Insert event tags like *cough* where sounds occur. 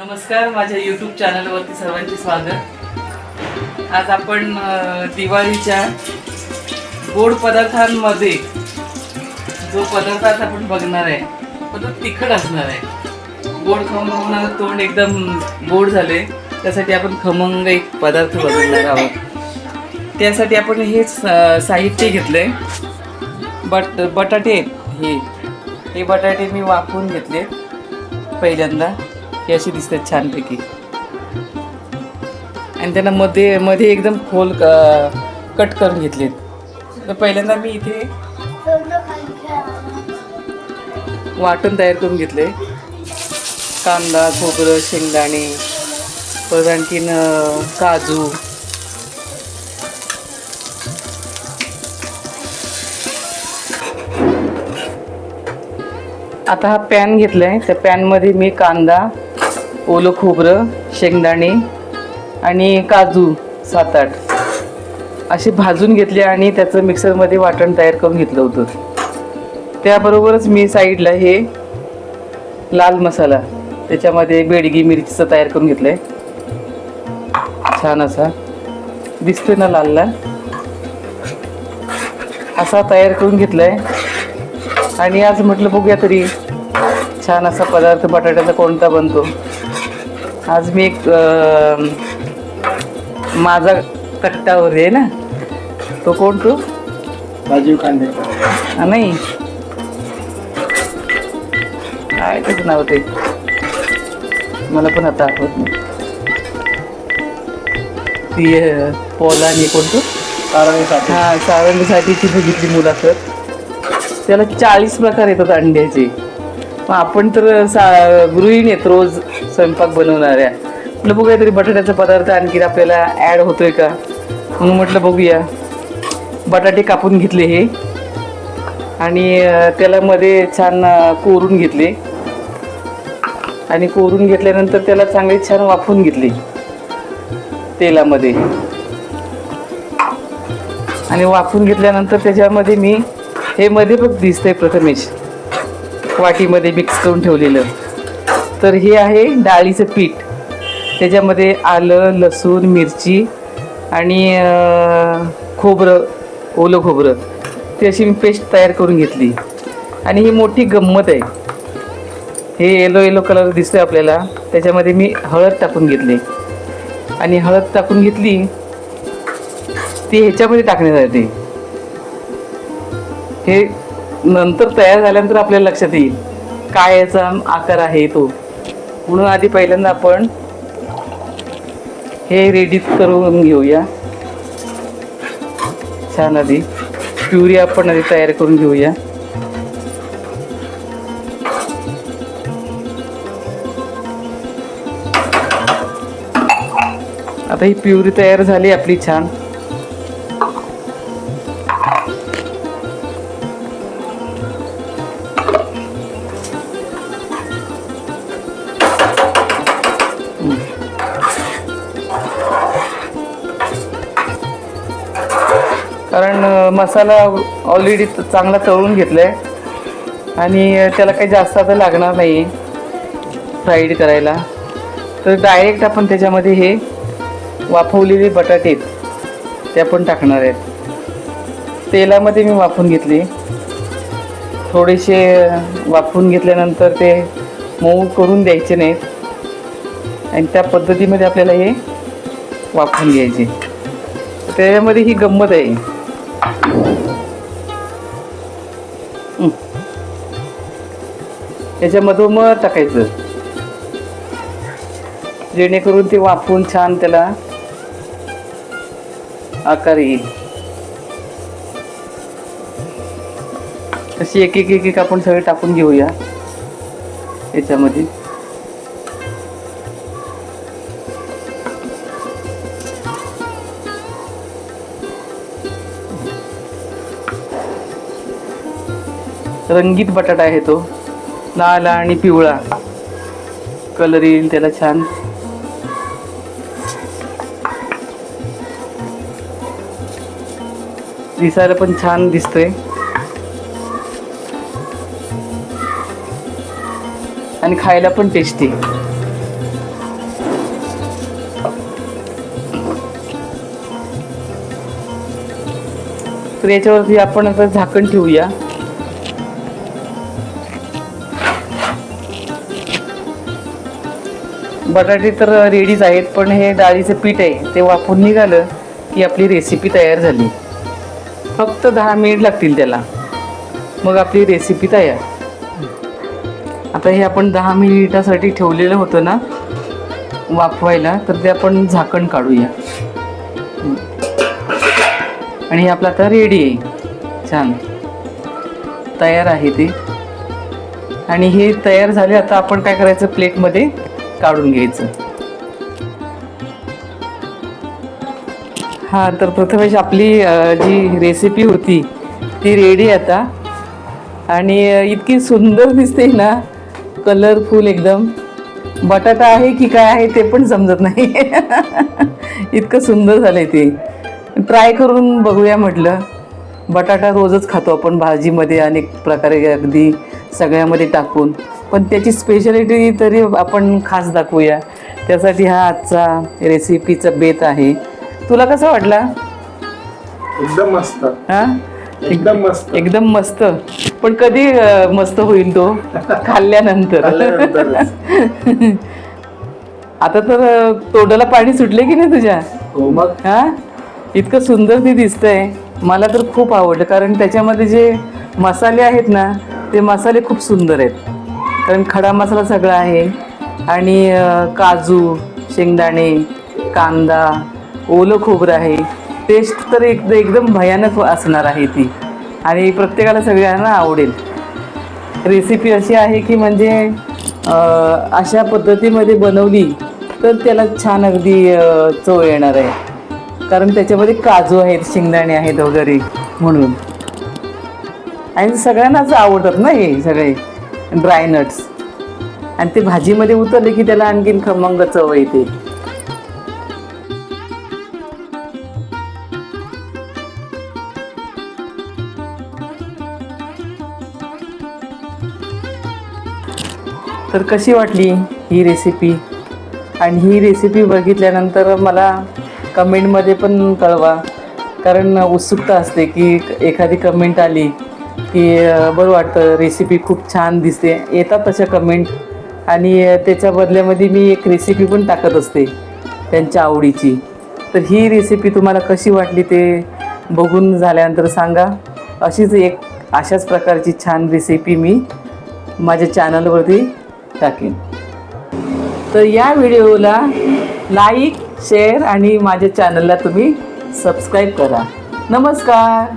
नमस्कार माझ्या यूट्यूब चॅनलवरती सर्वांचे स्वागत. आज आपण दिवाळीच्या गोड पदार्थांमध्ये जो पदार्थ आज आपण बघणार आहे तो तो तिखट असणार आहे गोड खाऊन तोंड एकदम गोड झाले त्यासाठी आपण खमंग एक पदार्थ बनवणार आहोत. त्यासाठी आपण हे साहित्य साहित्य आहे बट बटाटे हे हे बटाटे मी वाफवून घेतले पहिल्यांदा. ही अशी दिसतात छानपैकी. आणि त्यांना मध्ये मध्ये एकदम खोल कट करून घेतलेत. तर पहिल्यांदा मी इथे वाटण तयार करून घेतले. कांदा खोबरं शेंगदाणे परत आणखीन काजू. आता हा पॅन घेतलाय. त्या पॅनमध्ये मी कांदा ओलं खोबरं शेंगदाणे आणि काजू सात आठ. असे भाजून घेतले आणि त्याचं मिक्सरमध्ये वाटण तयार करून घेतलं होतं. त्याबरोबरच मी साईडला हे लाल मसाला त्याच्यामध्ये बेडगी मिरचीचं तयार करून घेतलं आहे छान असा दिसतोय ना लाल लाल असा तयार करून घेतलाय. आणि आज म्हटलं बघूया तरी छान असा पदार्थ बटाट्याचा कोणता बनतो. आज मी एक माझा कट्टावर आहे ना. तो कोण तो? राजीव खांडेकर हा, नाही. काय त्याचं नाव ते? मला पण आता आठवत नाही. ती अं, पोलानी कोणतो कारणासाठी हा सावंगीसाठी ती बघितली मुलाखत. त्याला चाळीस प्रकार येतात अंड्याचे. मग आपण तर सा गृहिणी आहेत रोज स्वयंपाक बनवणाऱ्या. म्हटलं बघूया तरी बटाट्याचा पदार्थ आणखी आपल्याला ॲड होतोय का? म्हणून म्हटलं बघूया. बटाटे कापून घेतले हे. आणि त्याला मध्ये छान कोरून घेतले. आणि कोरून घेतल्यानंतर त्याला चांगले छान वाफवून घेतले. तेलामध्ये. आणि वाफून घेतल्यानंतर त्याच्यामध्ये मी हे मध्ये बघ दिसतंय प्रथमेश. वाटीमध्ये मिक्स करून ठेवलेलं. तर हे आहे डाळीचं पीठ. त्याच्यामध्ये आलं लसूण मिरची आणि खोबरं ओलं खोबरं. ती अशी मी पेस्ट तयार करून घेतली. आणि ही मोठी गंमत आहे. हे येलो येलो कलर दिसतोय आपल्याला. त्याच्यामध्ये मी हळद टाकून घेतली. आणि हळद टाकून घेतली ती ह्याच्यामध्ये टाकण्यात येते हे नंतर तयार झाल्यानंतर आपल्याला लक्षात येईल काय याचा आकार आहे तो. म्हणून आधी पहिल्यांदा आपण हे रेडी करून घेऊया. छान आधी प्युरी आपण आधी तयार करून घेऊया. आता ही प्युरी तयार झाली आपली छान. मसाला ऑलरेडी चांगला तळून घेतला आहे आणि त्याला काही जास्त आता लागणार नाही फ्राईड करायला. तर डायरेक्ट आपण त्याच्यामध्ये हे वाफवलेले बटाटे आहेत ते आपण टाकणार आहेत. तेलामध्ये मी वाफून घेतले. थोडेसे वाफून घेतल्यानंतर ते मऊ करून द्यायचे नाहीत. आणि त्या पद्धतीमध्ये आपल्याला हे वाफून घ्यायचे. त्याच्यामध्ये ही गंमत आहे. याच्यामधून मग टाकायचं. जेणेकरून ते वाफवून छान त्याला आकार येईल. अशी एक एक एक एक आपण सगळे टाकून घेऊया. याच्यामध्ये. रंगीत बटाटा आहे तो. लाल आणि पिवळा. कलर येईल त्याला छान. दिसायला पण छान दिसतोय. आणि खायला पण टेस्टी तर याच्यावरती आपण आता झाकण ठेवूया. बटाटे तर रेडीच आहेत पण हे डाळीचं पीठ आहे ते वाफून निघालं की आपली रेसिपी तयार झाली. फक्त दहा मिनिट लागतील त्याला. मग आपली रेसिपी तयार. आता हे आपण दहा मिनिटासाठी ठेवलेलं होतं ना वाफवायला तर ते आपण झाकण काढूया. आणि हे आपलं आता रेडी आहे. छान. तयार आहे ते. आणि हे तयार झाले आता आपण काय करायचं प्लेटमध्ये काढून घ्यायचं. हां तर प्रथमेश आपली जी रेसिपी होती ती रेडी आता. आणि इतकी सुंदर दिसते ना कलरफुल एकदम. बटाटा आहे की काय आहे ते पण समजत नाही. *laughs* इतकं सुंदर झालंय ते. ट्राय करून बघूया म्हटलं. बटाटा रोजच खातो आपण भाजीमध्ये अनेक प्रकारे अगदी. सगळ्यामध्ये टाकून. पण त्याची स्पेशालिटी तरी आपण खास दाखवूया. त्यासाठी हा आजचा रेसिपीचा बेत आहे. तुला कसा वाटला? एकदम मस्त. हा? एकदम मस्त. एकदम मस्त. पण कधी मस्त होईल तो? खाल्ल्यानंतर. *laughs* आता तर तोंडाला पाणी सुटले की नाही तुझ्या? हो मग? हा? इतकं सुंदर ती दिसतंय. मला तर खूप आवडलं. कारण त्याच्यामध्ये जे मसाले आहेत ना ते मसाले खूप सुंदर आहेत. कारण खडा मसाला सगळा आहे. आणि काजू शेंगदाणे कांदा ओलं खोबरं आहे. टेस्ट तर एक एकदम भयानक असणार आहे ती. आणि प्रत्येकाला सगळ्यांना आवडेल. रेसिपी अशी आहे की म्हणजे अशा पद्धतीमध्ये बनवली तर त्याला छान अगदी चव येणार आहे. कारण त्याच्यामध्ये काजू आहेत शेंगदाणे आहेत वगैरे म्हणून. आणि सगळ्यांनाच आवडतात ना हे सगळे ड्राय नट्स आणि ते भाजीमध्ये उतरले की त्याला आणखीन खमंग चव येते. तर कशी वाटली ही रेसिपी आणि ही रेसिपी बघितल्यानंतर मला कमेंटमध्ये पण कळवा. कारण उत्सुकता असते की एखादी कमेंट आली की बरं वाटतं रेसिपी खूप छान दिसते. येतात तशा कमेंट आणि त्याच्या बदल्यामध्ये मी एक रेसिपी पण टाकत असते त्यांच्या आवडीची. तर ही रेसिपी तुम्हाला कशी वाटली ते बघून झाल्यानंतर सांगा. अशीच एक अशाच प्रकारची छान रेसिपी मी माझ्या चॅनलवरती टाकेन. तर या व्हिडिओला लाईक शेअर आणि माझ्या चॅनलला तुम्ही सबस्क्राईब करा. नमस्कार!